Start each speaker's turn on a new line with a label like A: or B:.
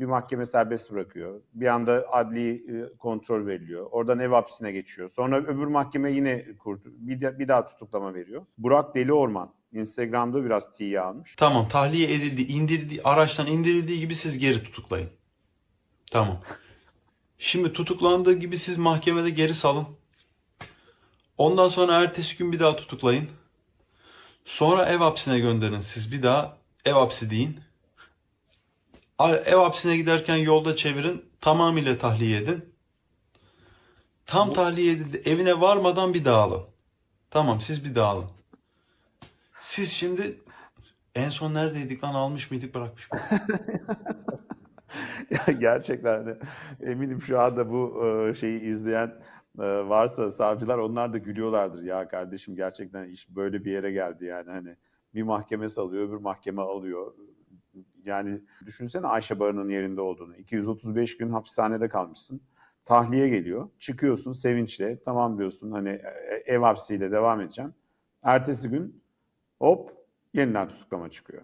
A: Bir mahkeme serbest bırakıyor. Bir anda adli e, kontrol veriliyor. Oradan ev hapsine geçiyor. Sonra öbür mahkeme yine kurt bir, bir daha tutuklama veriyor. Burak Deli Orman Instagram'da biraz tiye almış.
B: Tamam tahliye edildi, indirdi, araçtan indirildiği gibi siz geri tutuklayın. Tamam. Şimdi tutuklandığı gibi siz mahkemede geri salın. Ondan sonra ertesi gün bir daha tutuklayın. Sonra ev hapsine gönderin siz bir daha ev hapsi deyin. Ev hapsine giderken yolda çevirin. Tamamıyla tahliye edin. Tam
A: Bu-
B: tahliye edildi. Evine varmadan bir daha alın. Tamam siz bir daha alın. Siz şimdi en son neredeydik lan almış mıydık bırakmış mıydık?
A: Ya gerçekten de eminim şu anda bu e, şeyi izleyen e, varsa savcılar onlar da gülüyorlardır. Ya kardeşim gerçekten iş böyle bir yere geldi yani hani bir mahkeme salıyor öbür mahkeme alıyor. Yani düşünsene Ayşe Barı'nın yerinde olduğunu. 235 gün hapishanede kalmışsın. Tahliye geliyor. Çıkıyorsun sevinçle. Tamam diyorsun hani e, ev hapsiyle devam edeceğim. Ertesi gün hop yeniden tutuklama çıkıyor.